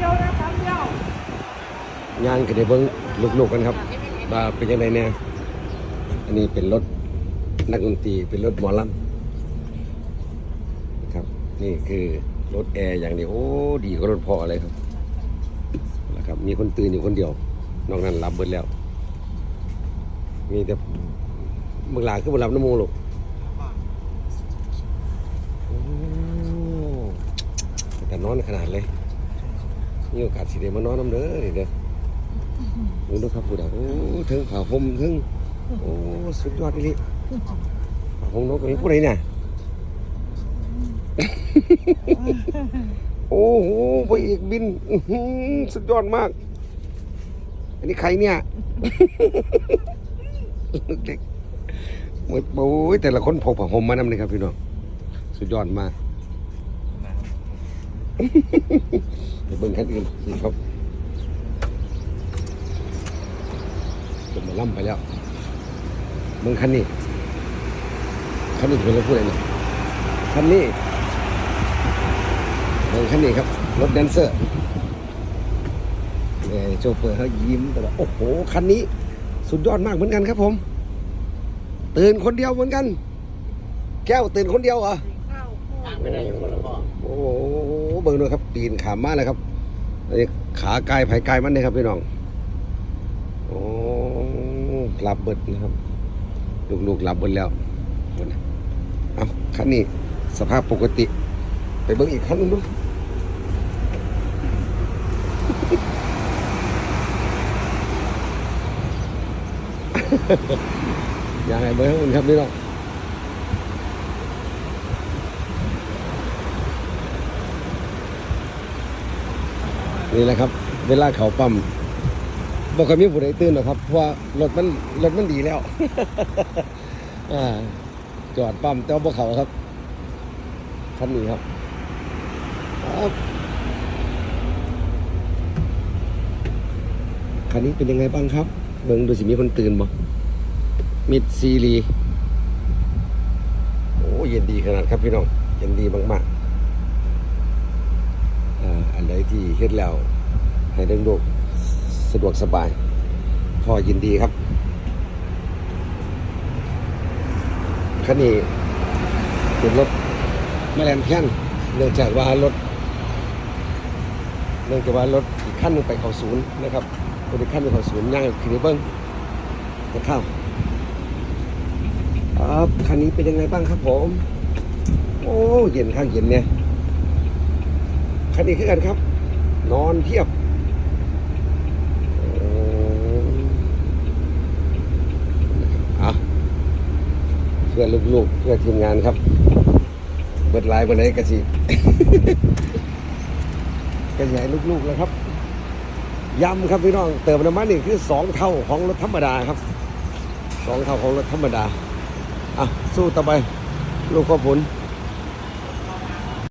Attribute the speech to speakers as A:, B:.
A: ียวนะครั้งเดียว
B: งานก็ได้เบิ้งลูกๆกันครับว่าเป็นยังไงเนี่ยอันนี้เป็นรถนักดนตรีเป็นรถหมอลำครับ นี่คือรถแอร์อย่างนี้โอ้ดีกว่ารถพอเลยครับนะครับ มีคนตื่นอยู่คนเดียว นอกนั้นรับเบิดแล้ว มีแต่เมื่อหลาคือเมื่อรับน้ำมูลูกโอ้แต่นอนขนาดเลย มีโอกาสสิได้มานอนน้ำเด้อนี่เด้อดูดูครับผู้ดาโอ้ถึงผ่าห่มถึงโอ้สุดยอดเลยผ่าห่มนกตัวนี้ผู้ใดเนี่ยโอ้โหไปอีกบินสุดยอดมาก อันนี้ใครเนี่ยเด็กโอ้ยโอ้ยแต่ละคนพกผ้าห่มมานำเลยครับพี่น้องสุดยอดมาก ไปเบิ่งคันอื่นสิครับผมมาล่ำไปแล้วมึงคันนี้คันนี้เป็นรถพูดอะไรเนี่ยคันนี้มึงคันนี้ครับ รถแดนเซอร์เนี่ยโชเฟอร์เขายิ้มแต่ว่าโอ้โหคันนี้ สุดยอดมากเหมือนกันครับผม ตื่นคนเดียวเหมือนกัน แก้วตื่นคนเดียวเหรอ
A: ข้าวโพด
B: โอ้โหเบิ่งด้วยครับปีนขามมาเลยครับอันนี้ขากายไผ่กายมันเลยครับพี่น้องโอ้หลับเบิดนะครับ ลูกๆหลับเบิดแล้วนะเอาคันนี้สภาพปกติ ไปเบิ่งอีกคันหนึงดูอย่างไรเบิ่งข้งบนครับพี่น้อง นี่แหละครับ เวลาเขาปั๊มบอกกับมีผู้ใดตื่นหรอกครับ เพราะว่ารถมันรถมันดีแล้วอ่าจอดปั๊มแต่ว่าเขาครับคันนี้ครับครับคันนี้เป็นยังไงบ้างครับ เบิ่งดูสิมีคนตื่นบ่มิดซีรีโอ้เย็นดีขนาดครับพี่น้องเย็นดีมากๆอ่าอันใด ที่เฮ็ดแล้ว ให้เด็กลูกสะดวกสบาย พ่อยินดีครับคันนี้เป็นรถแม่แลนแคนเนื่องจากว่ารถเนื่องจากว่ารถอีกขั้นหนึงไปเขาศูนย์นะครับรถอีกขั้นหนึงเขาศูนย์ย่างขึ้นไปเบิ้งจะเข้าครับคันนี้เป็นยังไงบ้างครับผม โอ้เย็นข้างเย็นเนี่ยคันนี้คือกันครับ นอนเทียบอะเพื่อลูกๆเพื่อทีมงานครับ เบิดลายบนไหนกระสีกระใหญ่ลูกๆแล้วครับย้ำครับพี่น้องเติมน้ำมันนี่คือสองเท่าของรถธรรมดาครับสองเท่าของรถธรรมดาอะสู้ต่อไป ลูกพ่อผล